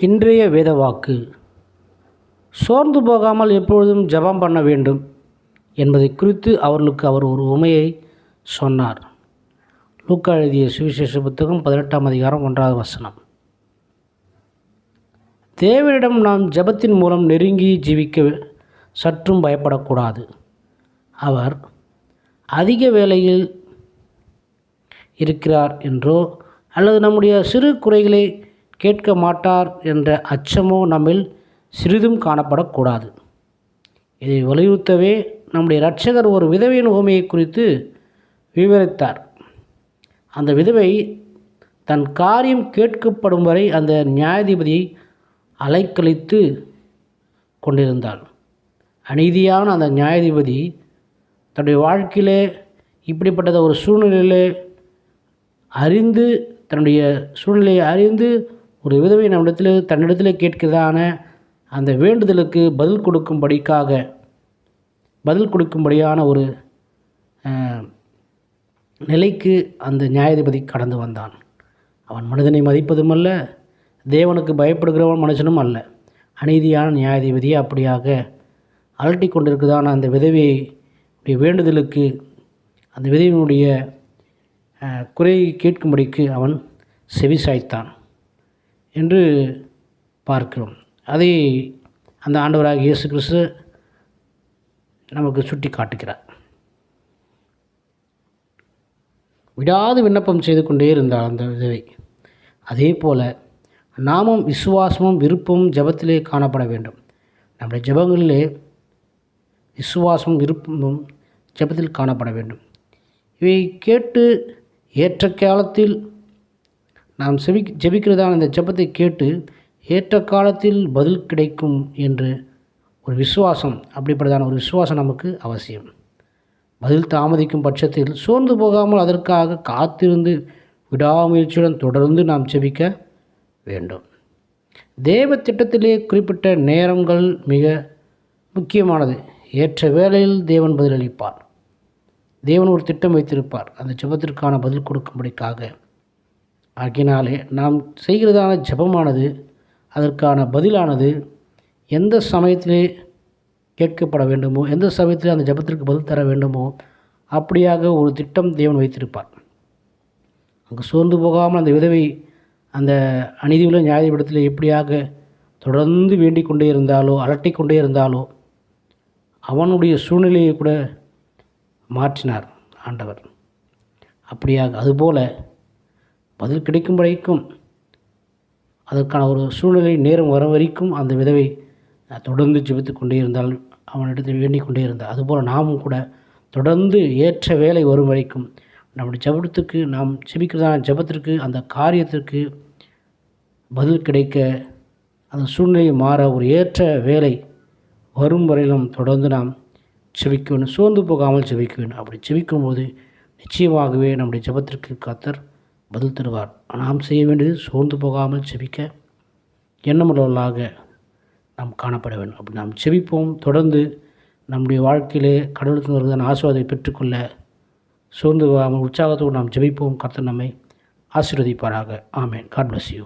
இன்றைய வேதவாக்கு. சோர்ந்து போகாமல் எப்பொழுதும் ஜெபம் பண்ண வேண்டும் என்பதை குறித்து அவர்களுக்கு அவர் ஒரு உமையை சொன்னார். லூக்கா எழுதிய சுவிசேஷ புத்தகம் பதினெட்டாம் அதிகாரம் ஒன்றாவது வசனம். தேவனிடம் நாம் ஜெபத்தின் மூலம் நெருங்கி ஜீவிக்க சற்றும் பயப்படக்கூடாது. அவர் அதிக வேலையில் இருக்கிறார் என்றோ அல்லது நம்முடைய சிறு குறைகளை கேட்க மாட்டார் என்ற அச்சமோ நம்மில் சிறிதும் காணப்படக்கூடாது. இதை வலியுறுத்தவே நம்முடைய இரட்சகர் ஒரு விதவையின் உவமையை குறித்து விவரித்தார். அந்த விதவை தன் காரியம் கேட்கப்படும் வரை அந்த நியாயாதிபதியை அலைக்கழித்து கொண்டிருந்தாள். அநீதியான அந்த நியாயாதிபதி தன்னுடைய வாழ்க்கையிலே இப்படிப்பட்டத ஒரு சூழ்நிலையிலே அறிந்து தன்னுடைய சூழ்நிலையை அறிந்து ஒரு விதவை நம்மிடத்தில் தன்னிடத்தில் கேட்கிறதான அந்த வேண்டுதலுக்கு பதில் கொடுக்கும்படிக்காக பதில் கொடுக்கும்படியான ஒரு நிலைக்கு அந்த நியாயாதிபதி கடந்து வந்தான். அவன் மனிதனை மதிப்பதும் அல்ல தேவனுக்கு பயப்படுகிறவன் மனுஷனும் அல்ல. அநீதியான நியாயாதிபதியை அப்படியாக அலட்டி கொண்டிருக்கிறதான அந்த விதவியை வேண்டுதலுக்கு அந்த விதவியினுடைய குறையை கேட்கும்படிக்கு அவன் செவி சாய்த்தான் என்று பார்க்கிறோம். அதை அந்த ஆண்டவராக இயேசு கிறிஸ்து நமக்கு சுட்டி காட்டுகிறார். விடாது விண்ணப்பம் செய்து கொண்டே இருந்தார் அந்த விதவை. அதே போல் நாமும் விசுவாசமும் விருப்பமும் ஜபத்திலே காணப்பட வேண்டும். நம்முடைய ஜெபங்களிலே விசுவாசமும் விருப்பமும் ஜெபத்தில் காணப்பட வேண்டும். இவை கேட்டு ஏற்ற காலத்தில் நாம் செவி ஜெபிக்கிறதான இந்த ஜெபத்தை கேட்டு ஏற்ற காலத்தில் பதில் கிடைக்கும் என்று ஒரு விசுவாசம் அப்படிப்பட்டதான ஒரு விசுவாசம் நமக்கு அவசியம். பதில் தாமதிக்கும் பட்சத்தில் சோர்ந்து போகாமல் அதற்காக காத்திருந்து விடாமுயற்சியுடன் தொடர்ந்து நாம் ஜெபிக்க வேண்டும். தேவ திட்டத்திலே குறிப்பிட்ட நேரங்கள் மிக முக்கியமானது. ஏற்ற வேளையில் தேவன் பதிலளிப்பார். தேவன் ஒரு திட்டம் வைத்திருப்பார். அந்த ஜபத்திற்கான பதில் கொடுக்கும்படிக்காக. ஆகினாலே நாம் செய்கிறதான ஜெபமானது அதற்கான பதிலானது எந்த சமயத்திலே கேட்கப்பட வேண்டுமோ எந்த சமயத்தில் அந்த ஜெபத்திற்கு பதில் தர வேண்டுமோ அப்படியாக ஒரு திட்டம் தேவன் வைத்திருப்பார். அங்கு சோர்ந்து போகாமல் அந்த விதவை அந்த அநீதியுள்ள நியாயபடத்தில் எப்படியாக தொடர்ந்து வேண்டிக் கொண்டே இருந்தாலோ அலட்டிக் கொண்டே இருந்தாலோ அவனுடைய சூழ்நிலையை கூட மாற்றினார் ஆண்டவர். அப்படியாக அதுபோல பதில் கிடைக்கும் வரைக்கும் அதற்கான ஒரு சூழ்நிலை நேரம் வர வரைக்கும் அந்த விதவை தொடர்ந்து ஜெபித்து கொண்டே இருந்தால் அவனிடத்தில் வேண்டிக் கொண்டே இருந்தால். அதுபோல் நாமும் கூட தொடர்ந்து ஏற்ற வேலை வரும் வரைக்கும் நம்முடைய ஜெபத்துக்கு நாம் ஜெபிக்கிறதான ஜெபத்திற்கு அந்த காரியத்திற்கு பதில் கிடைக்க அந்த சூழ்நிலை மாற ஒரு ஏற்ற வேலை வரும் வரையிலும் தொடர்ந்து நாம் செவிக்க வேணும் சோர்ந்து போகாமல் செபிக்க அப்படி செபிக்கும் போது நிச்சயமாகவே நம்முடைய ஜெபத்திற்கு கத்தர் பதில் தருவார். நாம் செய்ய வேண்டியது சோர்ந்து போகாமல் செபிக்க எண்ணமுள்ளவர்களாக நாம் காணப்பட வேண்டும். அப்படி நாம் செபிப்போம். தொடர்ந்து நம்முடைய வாழ்க்கையிலே கடவுளுக்கு வருவதான ஆசீர்வாதத்தை பெற்றுக்கொள்ள சோர்ந்து போகாமல் உற்சாகத்தோடு நாம் ஜெபிப்போம் கர்த்தர் நம்மை ஆசீர்வதிப்பாராக. ஆமேன். God bless you